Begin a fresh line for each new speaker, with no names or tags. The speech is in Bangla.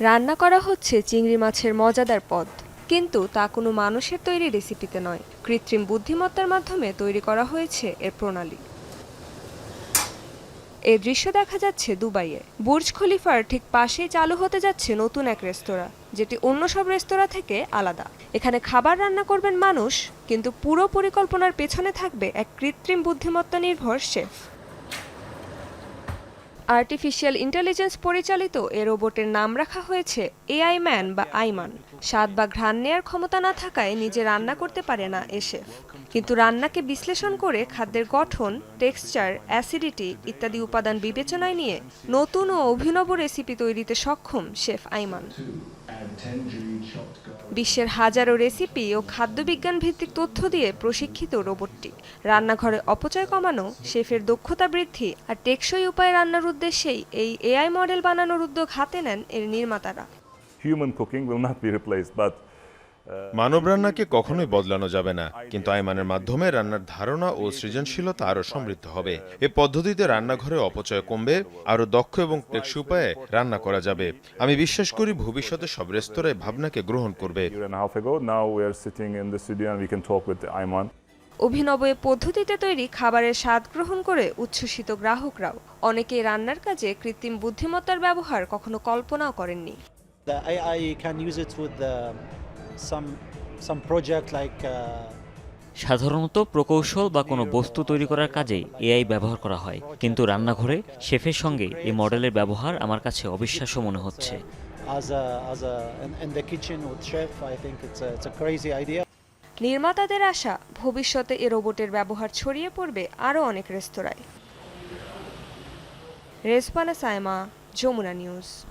রান্না করা হচ্ছে চিংড়ি মাছের মজাদার পদ। কিন্তু তা কোনো মানুষের তৈরি রেসিপিতে নয়। কৃত্রিম বুদ্ধিমত্তার মাধ্যমে তৈরি করা হয়েছে এর প্রণালী। এই দৃশ্য দেখা যাচ্ছে দুবাইয়ে। বুর্জ খলিফার ঠিক পাশেই চালু হতে যাচ্ছে নতুন এক রেস্তোরাঁ, যেটি অন্য সব রেস্তোরাঁ থেকে আলাদা। এখানে খাবার রান্না করবেন মানুষ, কিন্তু পুরো পরিকল্পনার পেছনে থাকবে এক কৃত্রিম বুদ্ধিমত্তা নির্ভর শেফ। আর্টিফিশিয়াল ইন্টেলিজেন্স পরিচালিত এ রোবটের নাম রাখা হয়েছে এআই ম্যান বা আইমান। স্বাদ বা ঘ্রাণ নেয়ার ক্ষমতা না থাকায় নিজে রান্না করতে পারে না এ শেফ। কিন্তু রান্নাকে বিশ্লেষণ করে খাদ্যের গঠন, টেক্সচার, অ্যাসিডিটি ইত্যাদি উপাদান বিবেচনায় নিয়ে নতুন ও অভিনব রেসিপি তৈরিতে সক্ষম শেফ আইমান। বিশ্বের হাজারো রেসিপি ও খাদ্যবিজ্ঞান ভিত্তিক তথ্য দিয়ে প্রশিক্ষিত রোবটটি। রান্নাঘরে অপচয় কমানো শেফের দক্ষতা বৃদ্ধি আর টেকসই উপায়ে রান্নার উদ্দেশ্যেই এই এআই মডেল বানানোর উদ্যোগ হাতে নেন এর নির্মাতারা।
Human cooking will not be replaced, but
মানব রান্নাকে কখনোই বদলানো যাবে না কিন্তু আইমানের মাধ্যমে রান্নার ধারণা ও সৃজনশীলতা আরও সমৃদ্ধ হবে। এ পদ্ধতিতে রান্নাঘরে অপচয় কমবে আরও দক্ষ এবং টেকসই উপায়ে রান্না করা যাবে। আমি বিশ্বাস করি ভবিষ্যতে সব রেস্তোরাঁয় ভাবনাকে গ্রহণ করবে.
অভিনব এ পদ্ধতিতে তৈরি খাবারের স্বাদ গ্রহণ করে উচ্ছ্বসিত গ্রাহকরাও। অনেকেই রান্নার কাজে কৃত্রিম বুদ্ধিমত্তার ব্যবহার কখনো কল্পনাও করেননি।
Uh, some some project like
সাধারণত প্রকৌশল বা কোনো বস্তু তৈরি করার কাজে এআই ব্যবহার করা হয়। কিন্তু রান্নাঘরে শেফের সঙ্গে এই মডেলের ব্যবহার আমার কাছে অবিশ্বাস্য মনে হচ্ছে.
নির্মাতাদের আশা ভবিষ্যতে এ রোবটের ব্যবহার ছড়িয়ে পড়বে আরও অনেক রেস্তোরাঁয়। রেজপানা সায়মা যমুনা নিউজ।